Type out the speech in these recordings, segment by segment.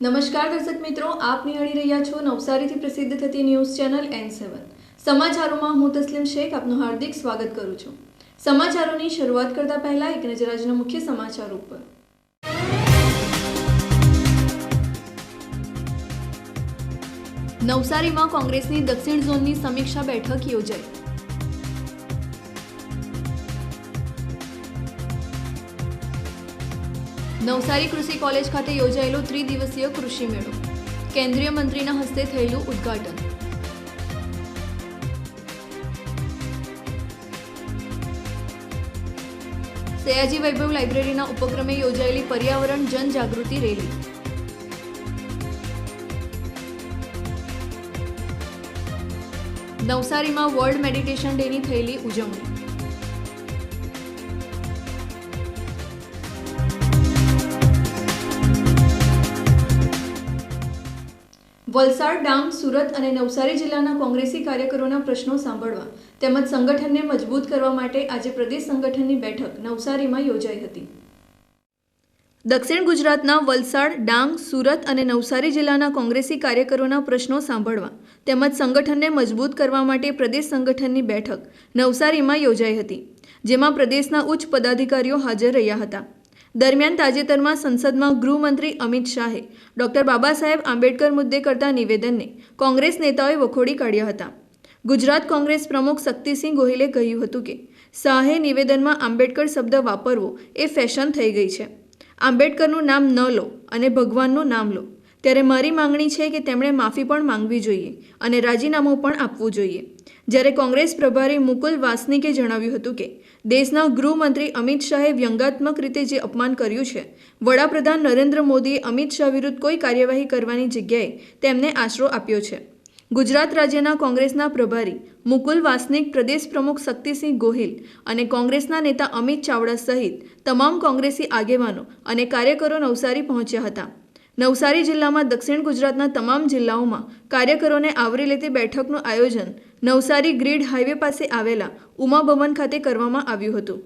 નમસ્કાર દર્શક મિત્રો, આપ નિહાળી રહ્યા છો નવસારીથી પ્રસિદ્ધ થતી ન્યૂઝ ચેનલ એન સેવન સમાચારોમાં હું તસ્લીમ શેખ, આપનું હાર્દિક સ્વાગત કરું છું. સમાચારોની શરૂઆત કરતા પહેલા એક નજર આજના મુખ્ય સમાચારો ઉપર. નવસારીમાં કોંગ્રેસની દક્ષિણ ઝોનની સમીક્ષા બેઠક યોજાઈ. નવસારી કૃષિ કોલેજ ખાતે યોજાયેલો ત્રિદિવસીય કૃષિ મેળો. કેન્દ્રીય મંત્રીના હસ્તે થયેલું ઉદ્ઘાટન. સયાજી વૈભવ લાઇબ્રેરીના ઉપક્રમે યોજાયેલી પર્યાવરણ જનજાગૃતિ રેલી. નવસારીમાં વર્લ્ડ મેડિટેશન ડેની થયેલી ઉજવણી. વલસાડ, ડાંગ, સુરત અને નવસારી જિલ્લાના કોંગ્રેસી કાર્યકરોના પ્રશ્નો સાંભળવા તેમજ સંગઠનને મજબૂત કરવા માટે આજે પ્રદેશ સંગઠનની બેઠક નવસારીમાં યોજાઈ હતી. દક્ષિણ ગુજરાતના વલસાડ, ડાંગ, સુરત અને નવસારી જિલ્લાના કોંગ્રેસી કાર્યકરોના પ્રશ્નો સાંભળવા તેમજ સંગઠનને મજબૂત કરવા માટે પ્રદેશ સંગઠનની બેઠક નવસારીમાં યોજાઈ હતી, જેમાં પ્રદેશના ઉચ્ચ પદાધિકારીઓ હાજર રહ્યા હતા. દરમિયાન તાજેતરમાં સંસદમાં ગૃહમંત્રી અમિત શાહે ડોક્ટર બાબા સાહેબ આંબેડકર મુદ્દે કરતા નિવેદનને કોંગ્રેસ નેતાઓએ વખોડી કાઢ્યા હતા. ગુજરાત કોંગ્રેસ પ્રમુખ શક્તિસિંહ ગોહિલે કહ્યું હતું કે, શાહે નિવેદનમાં આંબેડકર શબ્દ વાપરવો એ ફેશન થઈ ગઈ છે. આંબેડકરનું નામ ન લો અને ભગવાનનું નામ લો. ત્યારે મારી માંગણી છે કે તેમણે માફી પણ માંગવી જોઈએ અને રાજીનામું પણ આપવું જોઈએ. જ્યારે કોંગ્રેસ પ્રભારી મુકુલ વાસનિકે જણાવ્યું હતું કે દેશના ગૃહમંત્રી અમિત શાહે વ્યંગાત્મક રીતે જે અપમાન કર્યું છે, વડાપ્રધાન નરેન્દ્ર મોદીએ અમિત શાહ વિરુદ્ધ કોઈ કાર્યવાહી કરવાની જગ્યાએ તેમને આશરો આપ્યો છે. ગુજરાત રાજ્યના કોંગ્રેસના પ્રભારી મુકુલ વાસનિક, પ્રદેશ પ્રમુખ શક્તિસિંહ ગોહિલ અને કોંગ્રેસના નેતા અમિત ચાવડા સહિત તમામ કોંગ્રેસી આગેવાનો અને કાર્યકરો નવસારી પહોંચ્યા હતા. નવસારી જિલ્લામાં દક્ષિણ ગુજરાતના તમામ જિલ્લાઓમાં કાર્યકરોને આવરી લેતી બેઠકનું આયોજન નવસારી ગ્રીડ હાઈવે પાસે આવેલા ઉમા ભવન ખાતે કરવામાં આવ્યું હતું.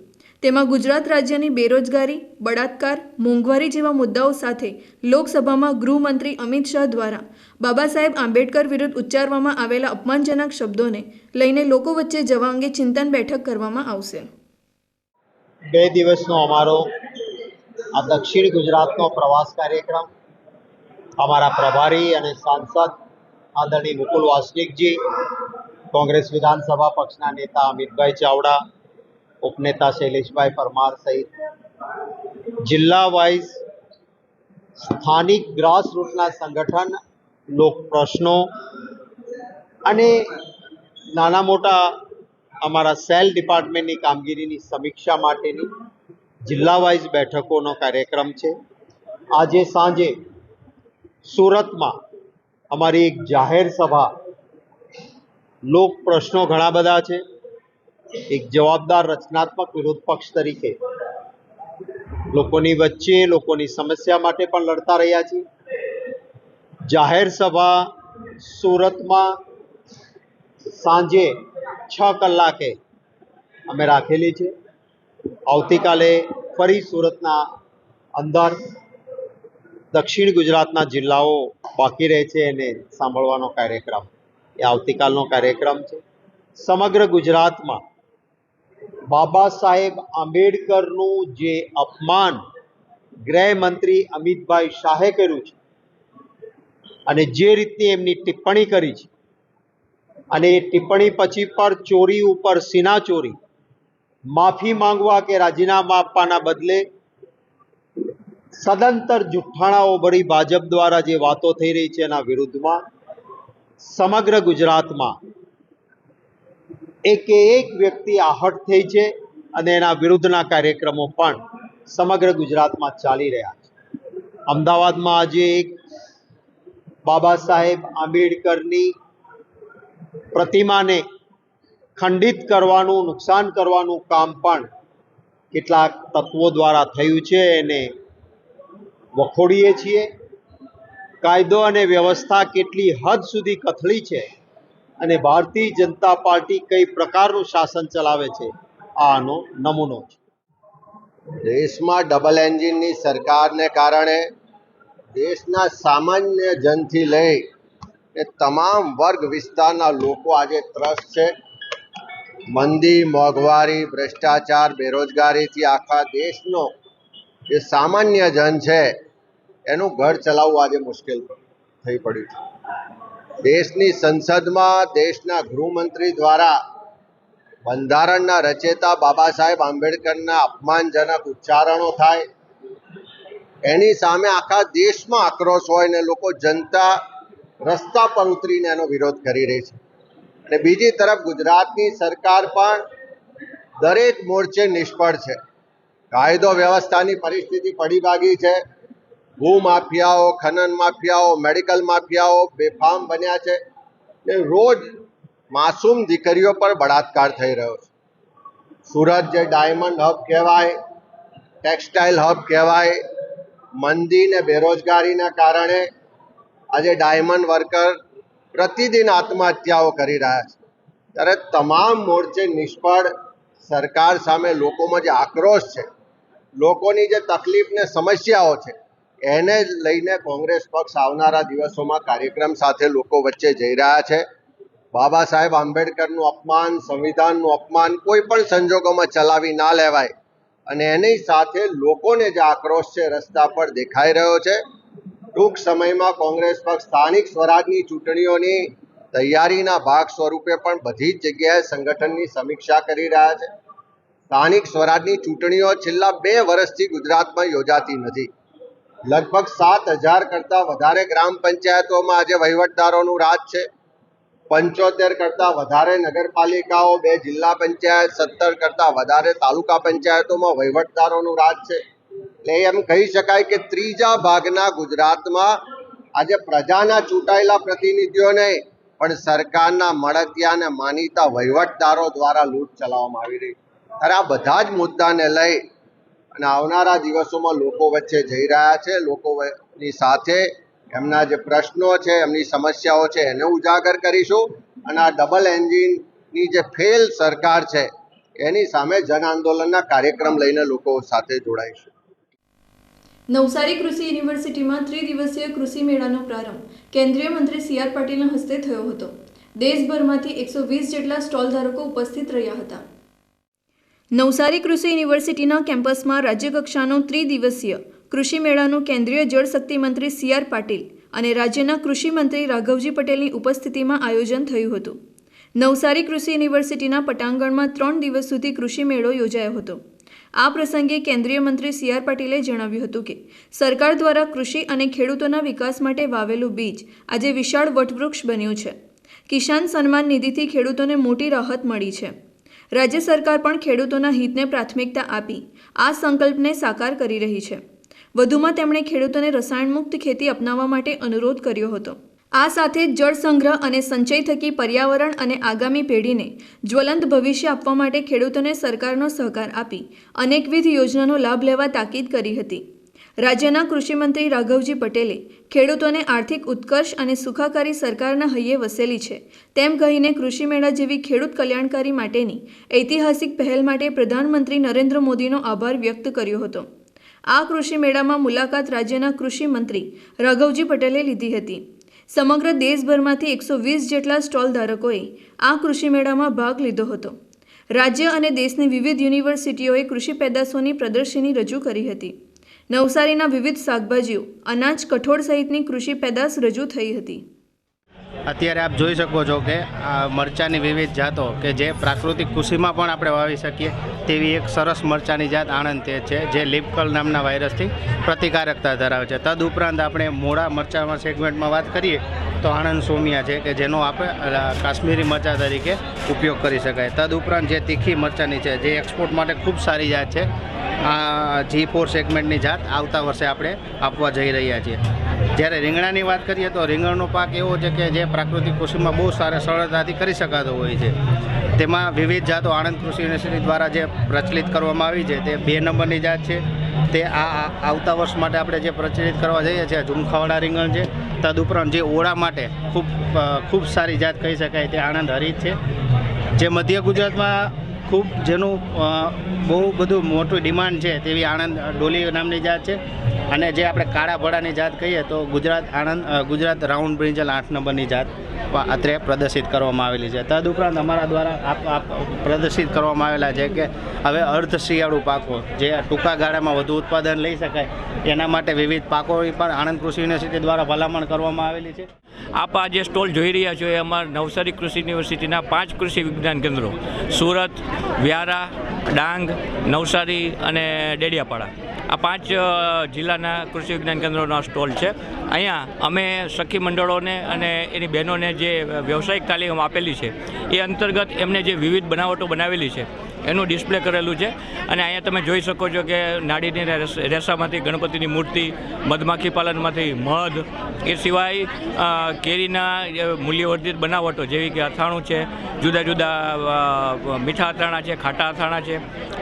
તેમાં ગુજરાત રાજ્યની બેરોજગારી, બળાત્કાર, મોંઘવારી જેવા મુદ્દાઓ સાથે લોકસભામાં ગૃહમંત્રી અમિત શાહ દ્વારા બાબા સાહેબ આંબેડકર વિરુદ્ધ ઉચ્ચારવામાં આવેલા અપમાનજનક શબ્દોને લઈને લોકો વચ્ચે જવા અંગે ચિંતન બેઠક કરવામાં આવશે. બે દિવસનો અમારો આ દક્ષિણ ગુજરાતનો પ્રવાસ કાર્યક્રમ, અમારા પ્રભારી અને સાંસદ આદરણીય મુકુલ વાસનિકજી કોંગ્રેસ વિધાનસભા પક્ષના નેતા અમિતભાઈ ચાવડા, ઉપનેતા શૈલેષભાઈ પરમાર સહિત જિલ્લા વાઇઝ સ્થાનિક ગ્રાસ રૂટના સંગઠન લોક પ્રશ્નો અને નાના મોટા અમારા સેલ ડિપાર્ટમેન્ટની કામગીરીની સમીક્ષા માટેની જિલ્લા વાઇઝ બેઠકોનો કાર્યક્રમ છે. આજે સાંજે સુરતમાં અમારી એક જાહેર સભા લોક પ્રશ્નો ઘણા બધા છે. એક જવાબદાર રચનાત્મક વિરોધ પક્ષ તરીકે. લોકોની વચ્ચે લોકોની સમસ્યા માટે પણ લડતા રહ્યા છીએ. જાહેર સભા સુરતમાં સાંજે છ કલાકે અમે રાખેલી છે. આવતીકાલે ફરી સુરતના અંદર દક્ષિણ ગુજરાતના જિલ્લાઓ બાકી રહે છે એને સાંભળવાનો કાર્યક્રમ. એ આવતીકાલનો કાર્યક્રમ છે. સમગ્ર ગુજરાતમાં બાબા સાહેબ આંબેડકરનું જે અપમાન ગૃહમંત્રી અમિતભાઈ શાહે કર્યું છે અને જે રીતની એમની ટિપ્પણી કરી છે અને એ ટિપ્પણી પછી પણ ચોરી ઉપર સીના ચોરી, માફી માંગવા કે રાજીનામા આપવાના બદલે સદંતર જુઠ્ઠાણાઓ ભરી ભાજપ દ્વારા જે વાતો થઈ રહી છે એના વિરુદ્ધમાં સમગ્ર ગુજરાતમાં એકે એક વ્યક્તિ આહટ થઈ છે અને એના વિરુદ્ધના કાર્યક્રમો પણ સમગ્ર ગુજરાતમાં ચાલી રહ્યા છે. અમદાવાદમાં આજે એક બાબા સાહેબ આંબેડકરની પ્રતિમાને ખંડિત કરવાનું, નુકસાન કરવાનું કામ પણ કેટલાક તત્વો દ્વારા થયું છે. એને વખોડીએ છીએ. કાયદો અને વ્યવસ્થા કેટલી હદ સુધી કથળી છે અને ભારતીય જનતા પાર્ટી કઈ પ્રકારનું શાસન ચલાવે છે? આનો નમૂનો છે. દેશમાં ડબલ એન્જિનની સરકારને કારણે દેશના સામાન્ય જનથી લઈ એ તમામ વર્ગ વિસ્તારના લોકો આજે ત્રસ્ત છે. મંદી, મોંઘવારી, ભ્રષ્ટાચાર, બેરોજગારીથી આખા દેશનો જે સામાન્ય જન છે. એનું ઘર ચલાવવું આજે મુશ્કેલ થઈ પડ્યું છે. દેશની સંસદમાં દેશના ગૃહમંત્રી દ્વારા બંધારણના રચેતા બાબા સાહેબ આંબેડકરના અપમાનજનક ઉચ્ચારણો થાય. એની સામે આખા દેશમાં આક્રોશ હોય ને લોકો જનતા રસ્તા પર ઉતરીને એનો વિરોધ કરી રહી છે. અને બીજી તરફ ગુજરાતની સરકાર પણ દરેક મોરચે નિષ્ફળ છે. કાયદો વ્યવસ્થાની પરિસ્થિતિ પડી ભાગી છે. ભૂમાફિયાઓ, ખનન માફિયાઓ, મેડિકલ માફિયાઓ બેફામ બન્યા છે ને રોજ માસૂમ દીકરીઓ પર બળાત્કાર થઈ રહ્યો છે. સુરત જે ડાયમંડ હબ કહેવાય, ટેક્સટાઇલ હબ કહેવાય, મંદી ને બેરોજગારીના કારણે આજે ડાયમંડ વર્કર પ્રતિદિન આત્મહત્યાઓ કરી રહ્યા છે. ત્યારે તમામ મોરચે નિષ્ફળ સરકાર સામે લોકોમાં જે આક્રોશ છે, લોકોની જે તકલીફ ને સમસ્યાઓ છે એને લઈને કોંગ્રેસ પક્ષ આવનારા દિવસોમાં કાર્યક્રમ સાથે લોકો વચ્ચે જઈ રહ્યા છે. બાબા સાહેબ આંબેડકરનું અપમાન, સંવિધાનનું અપમાન કોઈ પણ સંજોગોમાં ચલાવી ના લેવાય. અને એની સાથે લોકોને જે આક્રોશ છે, રસ્તા પર દેખાઈ રહ્યો છે. ટૂંક સમયમાં કોંગ્રેસ પક્ષ સ્થાનિક સ્વરાજની ચૂંટણીઓની તૈયારીના ભાગ સ્વરૂપે પણ બધી જ જગ્યાએ સંગઠનની સમીક્ષા કરી રહ્યા છે. સ્થાનિક સ્વરાજની ચૂંટણીઓ છેલ્લા બે વર્ષથી ગુજરાતમાં યોજાતી નથી. લગભગ સાત હજાર કરતાં વધારે ગ્રામ પંચાયતોમાં આજે વહીવટદારોનું રાજ છે. પંચોતેર કરતાં વધારે નગરપાલિકાઓ, બે જિલ્લા પંચાયત, સત્તર કરતાં વધારે તાલુકા પંચાયતોમાં વહીવટદારોનું રાજ છે. એટલે એમ કહી શકાય કે ત્રીજા ભાગના ગુજરાતમાં આજે પ્રજાના ચૂંટાયેલા પ્રતિનિધિઓ નહીં, પણ સરકારના મળતિયા અને માનીતા વહીવટદારો દ્વારા લૂંટ ચલાવવામાં આવી રહી ત્યારે આ બધા જ મુદ્દાને લઈ અને આવનારા દિવસોમાં લોકો વચ્ચે જઈ રહ્યા છે. લોકોની સાથે એમના જે પ્રશ્નો છે, એમની સમસ્યાઓ છે, એને ઉજાગર કરીશું. અને આ ડબલ એન્જિનની જે ફેલ સરકાર છે, એની સામે જન આંદોલનના કાર્યક્રમ લઈને લોકો સાથે જોડાઈશું. નવસારી કૃષિ યુનિવર્સિટીમાં ત્રિદિવસીય કૃષિ મેળાનો પ્રારંભ કેન્દ્રીય મંત્રી સી આર પાટીલના હસ્તે થયો હતો. દેશભરમાંથી એકસો વીસ જેટલા સ્ટોલ ધારકો ઉપસ્થિત રહ્યા હતા. નવસારી કૃષિ યુનિવર્સિટીના કેમ્પસમાં રાજ્યકક્ષાનો ત્રિદિવસીય કૃષિ મેળાનું કેન્દ્રીય જળશક્તિ મંત્રી સી આર પાટીલ અને રાજ્યના કૃષિ મંત્રી રાઘવજી પટેલની ઉપસ્થિતિમાં આયોજન થયું હતું. નવસારી કૃષિ યુનિવર્સિટીના પટાંગણમાં ત્રણ દિવસ સુધી કૃષિ મેળો યોજાયો હતો. આ પ્રસંગે કેન્દ્રીય મંત્રી સી આર પાટીલે જણાવ્યું હતું કે, સરકાર દ્વારા કૃષિ અને ખેડૂતોના વિકાસ માટે વાવેલું બીજ આજે વિશાળ વટવૃક્ષ બન્યું છે. કિસાન સન્માન નિધિથી ખેડૂતોને મોટી રાહત મળી છે. રાજ્ય સરકાર પણ ખેડૂતોના હિતને પ્રાથમિકતા આપી, આ સંકલ્પને સાકાર કરી રહી છે. વધુમાં તેમણે ખેડૂતોને રસાયણમુક્ત ખેતી અપનાવવા માટે અનુરોધ કર્યો હતો. આ સાથે જળ સંગ્રહ અને સંચય થકી પર્યાવરણ અને આગામી પેઢીને જ્વલંત ભવિષ્ય આપવા માટે ખેડૂતોને સરકારનો સહકાર આપી, અનેકવિધ યોજનાનો લાભ લેવા તાકીદ કરી હતી. રાજ્યના કૃષિમંત્રી રાઘવજી પટેલે ખેડૂતોને આર્થિક ઉત્કર્ષ અને સુખાકારી સરકારના હૈયે વસેલી છે. તેમ કહીને કૃષિ મેળા જેવી ખેડૂત કલ્યાણકારી માટેની ઐતિહાસિક પહેલ માટે પ્રધાનમંત્રી નરેન્દ્ર મોદીનો આભાર વ્યક્ત કર્યો હતો. આ કૃષિ મેળામાં મુલાકાત રાજ્યના કૃષિ મંત્રી રાઘવજી પટેલે લીધી હતી. સમગ્ર દેશભરમાંથી એકસો વીસ જેટલા સ્ટોલ ધારકોએ આ કૃષિ મેળામાં ભાગ લીધો હતો. રાજ્ય અને દેશની વિવિધ યુનિવર્સિટીઓએ કૃષિ પેદાશોની પ્રદર્શની રજૂ કરી હતી. નવસારીના વિવિધ શાકભાજીઓ અનાજ કઠોળ સહિતની કૃષિ પેદાશ રજૂ થઈ હતી. અત્યારે આપ જોઈ શકો છો કે આ મરચાંની વિવિધ જાતો કે જે પ્રાકૃતિક કૃષિમાં પણ આપણે વાવી શકીએ, તેવી એક સરસ મરચાંની જાત આણંદ તે છે, જે લિપકલ નામના વાયરસથી પ્રતિકારકતા ધરાવે છે. તદ ઉપરાંત આપણે મોડા મરચાંમાં સેગમેન્ટમાં વાત કરીએ, તો આણંદ સોમિયા છે કે જેનો આપણે કાશ્મીરી મરચાં તરીકે ઉપયોગ કરી શકાય. તદ ઉપરાંત જે તીખી મરચાંની છે, જે એક્સપોર્ટ માટે ખૂબ સારી જાત છે, આ જી ફોર સેગમેન્ટની જાત આવતા વર્ષે આપણે આપવા જઈ રહ્યા છીએ. જ્યારે રીંગણાની વાત કરીએ તો રીંગણનો પાક એવો છે કે જે પ્રાકૃતિક કૃષિમાં બહુ સારા સરળતાથી કરી શકાતો હોય છે. તેમાં વિવિધ જાતો આણંદ કૃષિ યુનિવર્સિટી દ્વારા જે પ્રચલિત કરવામાં આવી છે તે બે નંબરની જાત છે. તે આ આવતા વર્ષ માટે આપણે જે પ્રચલિત કરવા જઈએ છીએ ઝુમખાવાળા રીંગણ છે. તદુપરાંત જે ઓળા માટે ખૂબ ખૂબ સારી જાત કહી શકાય તે આણંદ હરીત છે. જે મધ્ય ગુજરાતમાં ખૂબ જેનું બહુ બધું મોટું ડિમાન્ડ છે તેવી આણંદ ડોલી નામની જાત છે. અને જે આપણે કાળા ભડાની જાત કહીએ તો ગુજરાત આણંદ ગુજરાત રાઉન્ડ બ્રિંજલ આઠ નંબરની જાત અત્રે પ્રદર્શિત કરવામાં આવેલી છે. તદુપરાંત અમારા દ્વારા આપ પ્રદર્શિત કરવામાં આવેલા છે કે હવે અર્ધ શિયાળુ પાકો જે ટૂંકા ગાળામાં વધુ ઉત્પાદન લઈ શકાય, એના માટે વિવિધ પાકો પણ આણંદ કૃષિ યુનિવર્સિટી દ્વારા ભલામણ કરવામાં આવેલી છે. આપ આ જે સ્ટોલ જોઈ રહ્યા છો એ અમારા નવસારી કૃષિ યુનિવર્સિટીના પાંચ કૃષિ વિજ્ઞાન કેન્દ્રો, સુરત વ્યારા ડાંગ, નવસારી અને ડેડિયાપાડા. આ પાંચ જિલ્લાના કૃષિ વિજ્ઞાન કેન્દ્રોનો સ્ટોલ છે. અહીંયા અમે સખી મંડળોને અને એની બહેનોને જે વ્યવસાયિક તાલીમ આપેલી છે, એ અંતર્ગત એમને જે વિવિધ બનાવટો બનાવેલી છે, એનું ડિસ્પ્લે કરેલું છે. અને અહીંયા તમે જોઈ શકો છો કે નાડીની રેસ- રેસામાંથી ગણપતિની મૂર્તિ, મધમાખી પાલનમાંથી મધ, એ સિવાય કેરીના મૂલ્યવર્ધિત બનાવટો જેવી કે અથાણું છે, જુદા જુદા મીઠા અથાણા છે, ખાટા અથાણા છે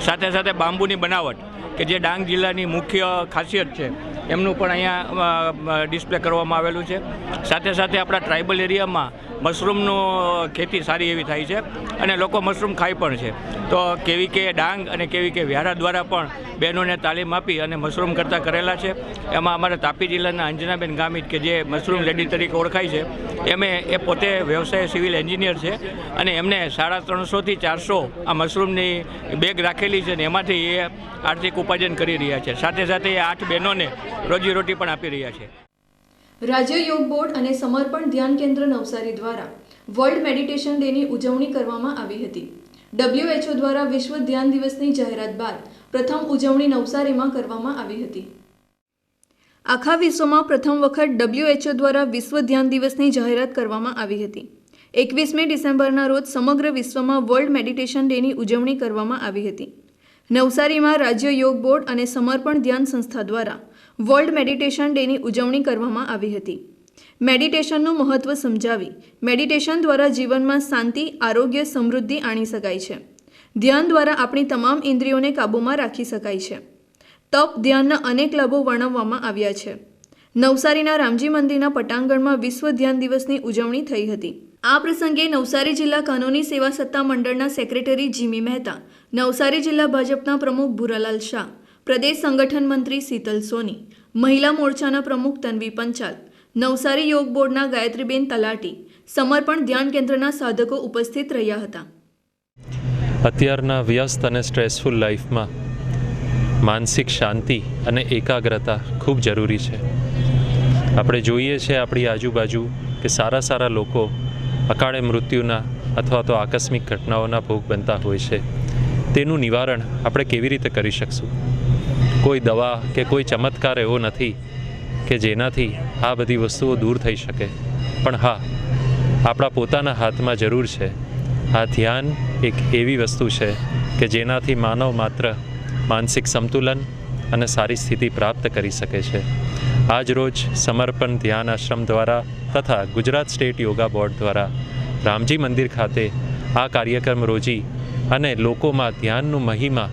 સાથે સાથે બાંબુની બનાવટ, કે જે ડાંગ જિલ્લાની મુખ્ય ખાસિયત છે, એમનું પણ અહીંયા ડિસ્પ્લે કરવામાં આવેલું છે. સાથે સાથે આપણા ટ્રાઇબલ એરિયામાં મશરૂમનું ખેતી સારી એવી થાય છે અને લોકો મશરૂમ ખાય પણ છે. તો કેવી કે ડાંગ અને કેવી કે વ્યારા દ્વારા પણ બહેનોને તાલીમ આપી અને મશરૂમ કરતાં કરેલા છે. એમાં અમારા તાપી જિલ્લાના અંજનાબેન ગામિત કે જે મશરૂમ લેડી તરીકે ઓળખાય છે, એમે એ પોતે વ્યવસાય સિવિલ એન્જિનિયર છે અને એમને સાડા ત્રણસોથી ચારસો આ મશરૂમની બેગ રાખેલી છે ને એમાંથી એ આર્થિક ઉપાર્જન કરી રહ્યા છે. સાથે સાથે એ આઠ બહેનોને રોજીરોટી પણ આપી રહ્યા છે. રાજ્ય યોગ બોર્ડ અને સમર્પણ ધ્યાન કેન્દ્ર નવસારી દ્વારા વર્લ્ડ મેડિટેશન ડેની ઉજવણી કરવામાં આવી હતી. ડબ્લ્યુએચઓ દ્વારા વિશ્વ ધ્યાન દિવસની જાહેરાત બાદ પ્રથમ ઉજવણી નવસારીમાં કરવામાં આવી હતી. આખા વિશ્વમાં પ્રથમ વખત ડબ્લ્યુએચઓ દ્વારા વિશ્વ ધ્યાન દિવસની જાહેરાત કરવામાં આવી હતી. એકવીસમી ડિસેમ્બરના રોજ સમગ્ર વિશ્વમાં વર્લ્ડ મેડિટેશન ડેની ઉજવણી કરવામાં આવી હતી. નવસારીમાં રાજ્ય યોગ બોર્ડ અને સમર્પણ ધ્યાન સંસ્થા દ્વારા વર્લ્ડ મેડિટેશન ડેની ઉજવણી કરવામાં આવી હતી. મેડિટેશનનું મહત્ત્વ સમજાવી, મેડિટેશન દ્વારા જીવનમાં શાંતિ, આરોગ્ય, સમૃદ્ધિ આણી શકાય છે. ધ્યાન દ્વારા આપણી તમામ ઇન્દ્રિયોને કાબૂમાં રાખી શકાય છે. તપ ધ્યાનના અનેક લાભો વર્ણવવામાં આવ્યા છે. નવસારીના રામજી મંદિરના પટાંગણમાં વિશ્વ ધ્યાન દિવસની ઉજવણી થઈ હતી. આ પ્રસંગે નવસારી જિલ્લા કાનૂની સેવા સત્તા મંડળના સેક્રેટરી જીમી મહેતા, નવસારી જિલ્લા ભાજપના પ્રમુખ ભૂરાલાલ શાહ પ્રદેશ સંગઠન મંત્રી શીતલ સોની, મહિલા મોરચાના પ્રમુખ તન્વી પંચાલ, નવસારી યોગ બોર્ડના ગાયત્રીબેન તલાટી, સમર્પણ ધ્યાન કેન્દ્રના સાધકો ઉપસ્થિત રહ્યા હતા. અત્યારના વ્યસ્ત અને સ્ટ્રેસફુલ લાઈફમાં માનસિક શાંતિ અને એકાગ્રતા ખૂબ જરૂરી છે. આપણે જોઈએ છે આપણી આજુબાજુ કે સારા સારા લોકો અકાળે મૃત્યુના અથવા તો આકસ્મિક ઘટનાઓના ભોગ બનતા હોય છે. તેનું નિવારણ આપણે કેવી રીતે કરી શકશું? કોઈ દવા કે કોઈ ચમત્કાર એવો નથી કે જેનાથી આ બધી વસ્તુઓ દૂર થઈ શકે. પણ હા, આપણા પોતાના હાથમાં જરૂર છે. આ ધ્યાન એક એવી વસ્તુ છે કે જેનાથી માનવ માત્ર માનસિક સંતુલન અને સારી સ્થિતિ પ્રાપ્ત કરી શકે છે. આજ રોજ સમર્પણ ધ્યાન આશ્રમ દ્વારા તથા ગુજરાત સ્ટેટ યોગા બોર્ડ દ્વારા રામજી મંદિર ખાતે આ કાર્યક્રમ રોજી અને લોકોમાં ધ્યાનનું મહિમા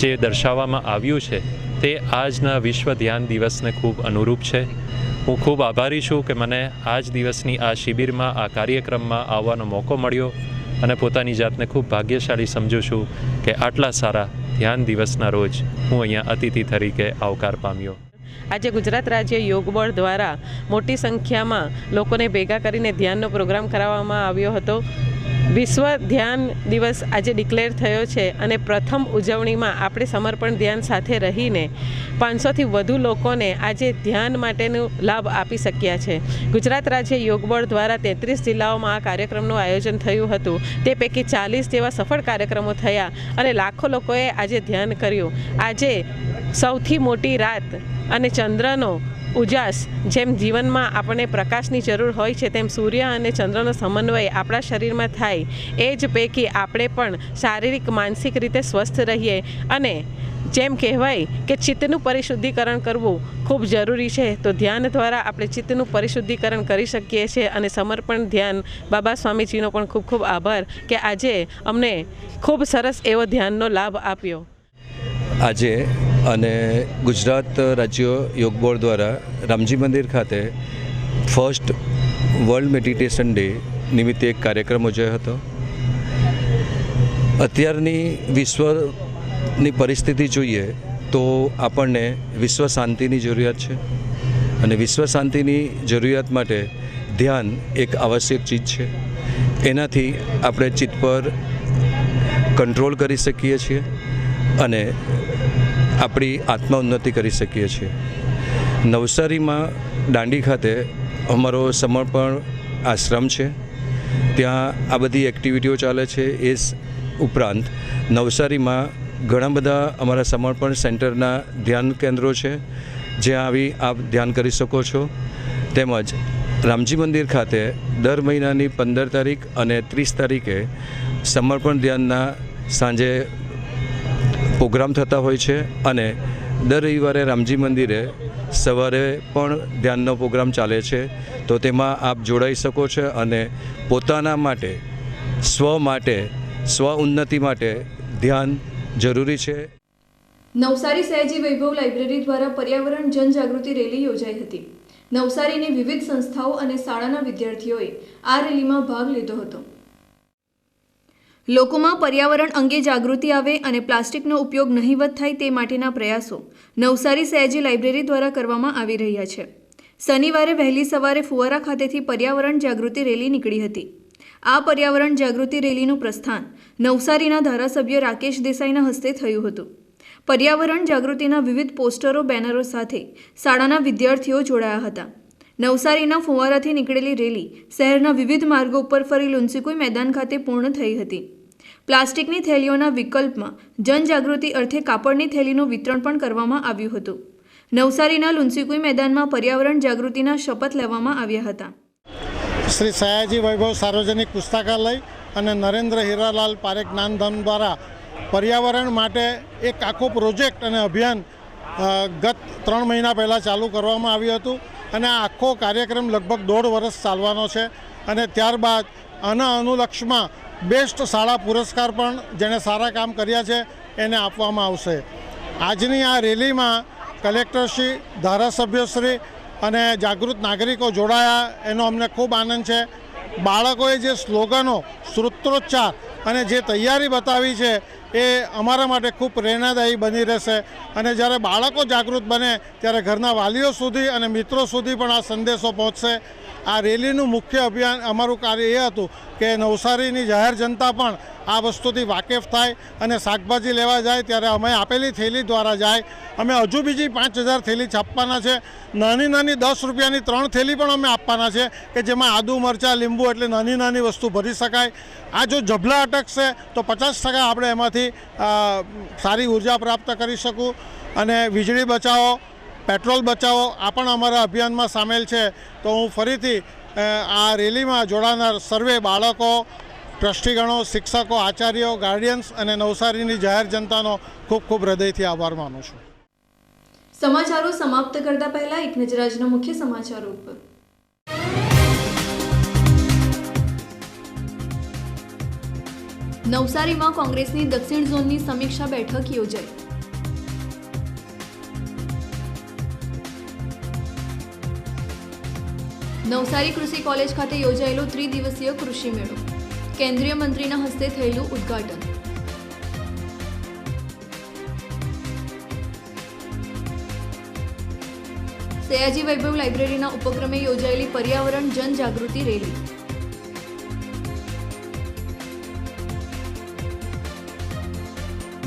જે દર્શાવવામાં આવ્યું છે, તે આજના વિશ્વ ધ્યાન દિવસને ખૂબ અનુરૂપ છે. હું ખૂબ આભારી છું કે મને આજ દિવસની આ શિબિરમાં, આ કાર્યક્રમમાં આવવાનો મોકો મળ્યો અને પોતાની જાતને ખૂબ ભાગ્યશાળી સમજું છું કે આટલા સારા ધ્યાન દિવસના રોજ હું અહીંયા અતિથિ તરીકે આવકાર પામ્યો. આજે ગુજરાત રાજ્ય યોગ બોર્ડ દ્વારા મોટી સંખ્યામાં લોકોને ભેગા કરીને ધ્યાનનો પ્રોગ્રામ કરાવવામાં આવ્યો હતો. વિશ્વ ધ્યાન દિવસ આજે ડિક્લેર થયો છે અને પ્રથમ ઉજવણીમાં આપણે સમર્પણ ધ્યાન સાથે રહીને પાંચસોથી વધુ લોકોને આજે ધ્યાન માટેનું લાભ આપી શક્યા છે. ગુજરાત રાજ્ય યોગ બોર્ડ દ્વારા તેત્રીસ જિલ્લાઓમાં આ કાર્યક્રમનું આયોજન થયું હતું. તે પૈકી ચાલીસ જેવા સફળ કાર્યક્રમો થયા અને લાખો લોકોએ આજે ધ્યાન કર્યું. આજે સૌથી મોટી રાત અને ચંદ્રનો ઉજાસ, જેમ જીવનમાં આપણને પ્રકાશની જરૂર હોય છે, તેમ સૂર્ય અને ચંદ્રનો સમન્વય આપણા શરીરમાં થાય. એ જ પૈકી આપણે પણ શારીરિક, માનસિક રીતે સ્વસ્થ રહીએ. અને જેમ કહેવાય કે ચિત્તનું પરિશુદ્ધિકરણ કરવું ખૂબ જરૂરી છે, તો ધ્યાન દ્વારા આપણે ચિત્તનું પરિશુદ્ધિકરણ કરી શકીએ છીએ અને સમર્પણ ધ્યાન. બાબા સ્વામીજીનો પણ ખૂબ ખૂબ આભાર કે આજે અમને ખૂબ સરસ એવો ધ્યાનનો લાભ આપ્યો. આજે અને ગુજરાત રાજ્ય યોગ બોર્ડ દ્વારા રામજી મંદિર ખાતે ફર્સ્ટ વર્લ્ડ મેડિટેશન ડે નિમિત્તે એક કાર્યક્રમ યોજાયો હતો. અત્યારની વિશ્વની પરિસ્થિતિ જોઈએ તો આપણને વિશ્વ શાંતિની જરૂરિયાત છે અને વિશ્વ શાંતિની જરૂરિયાત માટે ધ્યાન એક આવશ્યક ચીજ છે. એનાથી આપણે ચિત્ત પર કંટ્રોલ કરી શકીએ છીએ અને આપણી આત્મા ઉન્નતિ કરી શકીએ છીએ. નવસારીમાં દાંડી ખાતે અમારો સમર્પણ આશ્રમ છે. ત્યાં આ બધી એક્ટિવિટીઓ ચાલે છે. એ ઉપરાંત નવસારીમાં ઘણા બધા અમારા સમર્પણ સેન્ટરના ધ્યાન કેન્દ્રો છે. જ્યાં આવી આપ ધ્યાન કરી શકો છો. તેમજ રામજી મંદિર ખાતે દર મહિનાની પંદર તારીખ અને ત્રીસ તારીખે સમર્પણ ધ્યાનના સાંજે પ્રોગ્રામ થતા હોય છે અને દર રવિવારે રામજી મંદિરે સવારે પણ ધ્યાનનો પ્રોગ્રામ ચાલે છે. તો તેમાં આપ જોડાઈ શકો છો અને પોતાના માટે, સ્વ માટે, સ્વ ઉન્નતિ માટે ધ્યાન જરૂરી છે. નવસારી સયાજી વૈભવ લાઇબ્રેરી દ્વારા પર્યાવરણ જનજાગૃતિ રેલી યોજાઈ હતી. નવસારીની વિવિધ સંસ્થાઓ અને શાળાના વિદ્યાર્થીઓએ આ રેલીમાં ભાગ લીધો હતો. લોકોમાં પર્યાવરણ અંગે જાગૃતિ આવે અને પ્લાસ્ટિકનો ઉપયોગ નહીવત થાય તે માટેના પ્રયાસો નવસારી સયાજી લાઇબ્રેરી દ્વારા કરવામાં આવી રહ્યા છે. શનિવારે વહેલી સવારે ફુવારા ખાતેથી પર્યાવરણ જાગૃતિ રેલી નીકળી હતી. આ પર્યાવરણ જાગૃતિ રેલીનું પ્રસ્થાન નવસારીના ધારાસભ્ય રાકેશ દેસાઈના હસ્તે થયું હતું. પર્યાવરણ જાગૃતિના વિવિધ પોસ્ટરો, બેનરો સાથે શાળાના વિદ્યાર્થીઓ જોડાયા હતા. નવસારીના ફુવારાથી નીકળેલી રેલી શહેરના વિવિધ માર્ગો ઉપર ફરી લુન્સીકુઈ મેદાન ખાતે પૂર્ણ થઈ હતી. પ્લાસ્ટિકની થેલીઓના વિકલ્પમાં જનજાગૃતિ અર્થે કાપડની થેલીનું વિતરણ પણ કરવામાં આવ્યું હતું. નવસારીના લુન્સીકુઈ મેદાનમાં પર્યાવરણ જાગૃતિના શપથ લેવામાં આવ્યા હતા. શ્રી સયાજી વૈભવ સાર્વજનિક પુસ્તકાલય અને નરેન્દ્ર હીરાલાલ પારેખ જ્ઞાનધામ દ્વારા પર્યાવરણ માટે એક આખો પ્રોજેક્ટ અને અભિયાન ગત ત્રણ મહિના પહેલાં ચાલુ કરવામાં આવ્યું હતું. અને આખો કાર્યક્રમ લગભગ દોઢ વર્ષ ચાલવાનો છે અને ત્યારબાદ આના અનુલક્ષમાં બેસ્ટ શાળા પુરસ્કાર પણ જેણે સારા કામ કર્યા છે એને આપવામાં આવશે. આજની આ રેલીમાં કલેક્ટરશ્રી ધારાસભ્યશ્રી અને જાગૃત નાગરિકો જોડાયા, એનો અમને ખૂબ આનંદ છે. બાળકોએ જે સ્લોગનો, સૂત્રોચ્ચાર અને જે તૈયારી બતાવી છે એ અમારા માટે ખૂબ પ્રેરણાદાયી બની રહેશે. અને જ્યારે બાળકો જાગૃત બને, ત્યારે ઘરના વાલીઓ સુધી અને મિત્રો સુધી પણ આ સંદેશો પહોંચશે. આ રેલીનું મુખ્ય અભિયાન અમારું કાર્ય એ હતું કે નવસારીની જાહેર જનતા પણ આ વસ્તુથી વાકેફ થાય અને શાકભાજી લેવા જાય ત્યારે અમે આપેલી થેલી દ્વારા જાય. અમે હજુ બીજી પાંચ હજાર થેલી છાપવાના છે, નાની નાની દસ રૂપિયાની ત્રણ થેલી પણ અમે આપવાના છે કે જેમાં આદુ, મરચાં, લીંબુ એટલે નાની નાની વસ્તુ ભરી શકાય. આ જો જબલા અટકશે તો પચાસ ટકા આપણે એમાંથી સારી ઊર્જા પ્રાપ્ત કરી શકું અને વીજળી બચાવો. પેટ્રોલ બચાવો, આ પણ અમારા અભિયાનમાં સામેલ છે. તો હું ફરીથી આ રેલીમાં જોડાનાર સર્વે બાળકો, ટ્રસ્ટીગણો, શિક્ષકો, આચાર્યો, ગાર્ડિયન્સ અને નવસારીની જાહેર જનતાનો ખૂબ ખૂબ હૃદયથી આભાર માનું છું. સમાચારો સમાપ્ત કરતા પહેલા એક નજર આજના મુખ્ય સમાચારો ઉપર. નવસારીમાં કોંગ્રેસની દક્ષિણ ઝોનની સમીક્ષા બેઠક યોજાઈ. નવસારી કૃષિ કોલેજ ખાતે યોજાયેલો ત્રિદિવસીય કૃષિ મેળો. કેન્દ્રીય મંત્રીના હસ્તે થયેલું ઉદ્ઘાટન. સયાજી વૈભવ લાઇબ્રેરીના ઉપક્રમે યોજાયેલી પર્યાવરણ જનજાગૃતિ રેલી.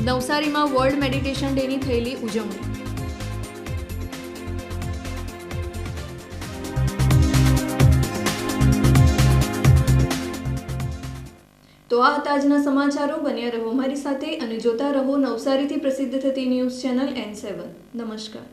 નવસારીમાં વર્લ્ડ મેડિટેશન ડેની થયેલી ઉજવણી. આ હતા સમાચારો બન્યા રહો. મારી સાથે અને જોતા રહો નવસારીથી પ્રસિદ્ધ થતી ન્યૂઝ ચેનલ એન સેવન નમસ્કાર.